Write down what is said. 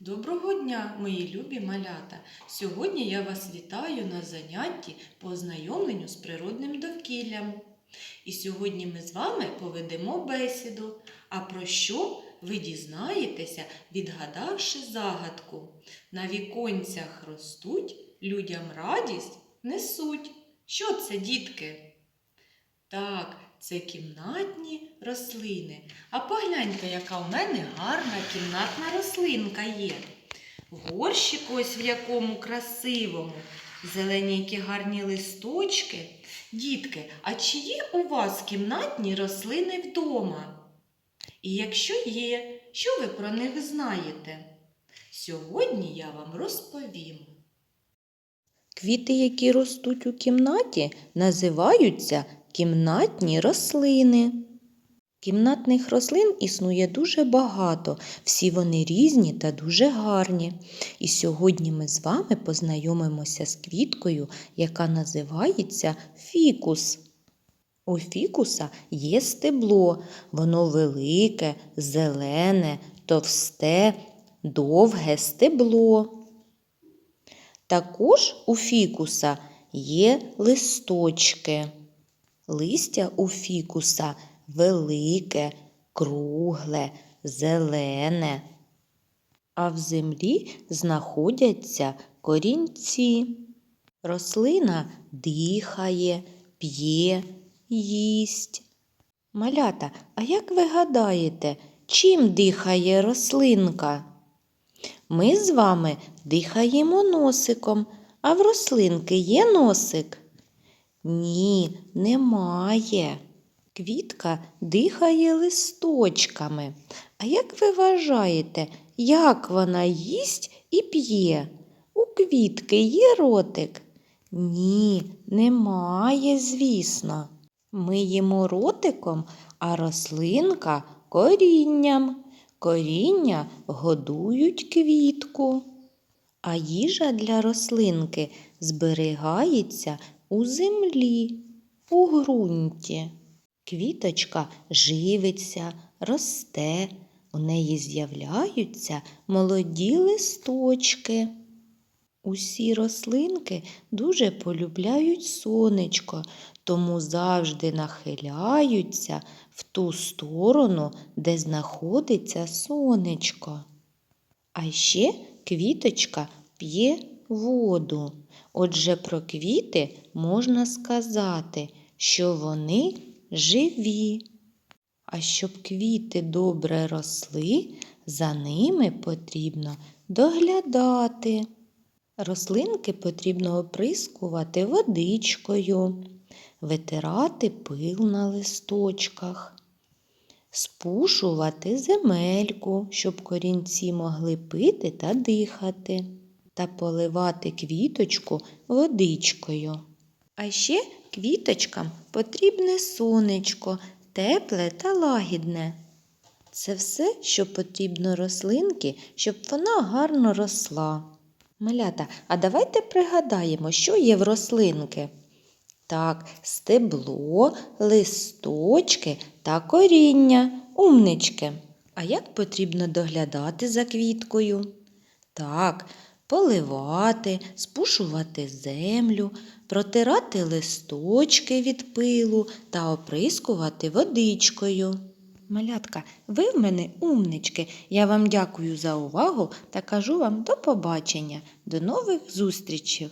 Доброго дня, мої любі малята! Сьогодні я вас вітаю на занятті по ознайомленню з природним довкіллям. І сьогодні ми з вами поведемо бесіду. А про що ви дізнаєтеся, відгадавши загадку? На віконцях ростуть, людям радість несуть. Що це, дітки? Так, це кімнатні рослини. А погляньте, яка у мене гарна кімнатна рослинка є. Горщик ось в якому красивому. Зелені які гарні листочки. Дітки, а чи є у вас кімнатні рослини вдома? І якщо є, що ви про них знаєте? Сьогодні я вам розповім. Квіти, які ростуть у кімнаті, називаються кімнатні рослини. Кімнатних рослин існує дуже багато, всі вони різні та дуже гарні. І сьогодні ми з вами познайомимося з квіткою, яка називається фікус. У фікуса є стебло, воно велике, зелене, товсте, довге стебло. Також у фікуса є листочки. Листя у фікуса велике, кругле, зелене. А в землі знаходяться корінці. Рослина дихає, п'є, їсть. Малята, а як ви гадаєте, чим дихає рослинка? Ми з вами дихаємо носиком, а в рослинки є носик? Ні, немає. Квітка дихає листочками. А як ви вважаєте, як вона їсть і п'є? У квітки є ротик? Ні, немає, звісно. Ми їмо ротиком, а рослинка корінням. Коріння годують квітку. А їжа для рослинки зберігається у землі, у ґрунті. Квіточка живиться, росте, у неї з'являються молоді листочки. Усі рослинки дуже полюбляють сонечко, тому завжди нахиляються в ту сторону, де знаходиться сонечко. А ще квіточка п'є воду. Отже, про квіти можна сказати, що вони живі. А щоб квіти добре росли, за ними потрібно доглядати. Рослинки потрібно оприскувати водичкою, витирати пил на листочках, спушувати земельку, щоб корінці могли пити та дихати, та поливати квіточку водичкою. А ще квіточкам потрібне сонечко, тепле та лагідне. Це все, що потрібно рослинки, щоб вона гарно росла. Малята, а давайте пригадаємо, що є в рослинки. Так, стебло, листочки та коріння, умнички. А як потрібно доглядати за квіткою? Так, поливати, спушувати землю, протирати листочки від пилу та оприскувати водичкою. Малятка, ви в мене умнички. Я вам дякую за увагу та кажу вам до побачення. До нових зустрічей!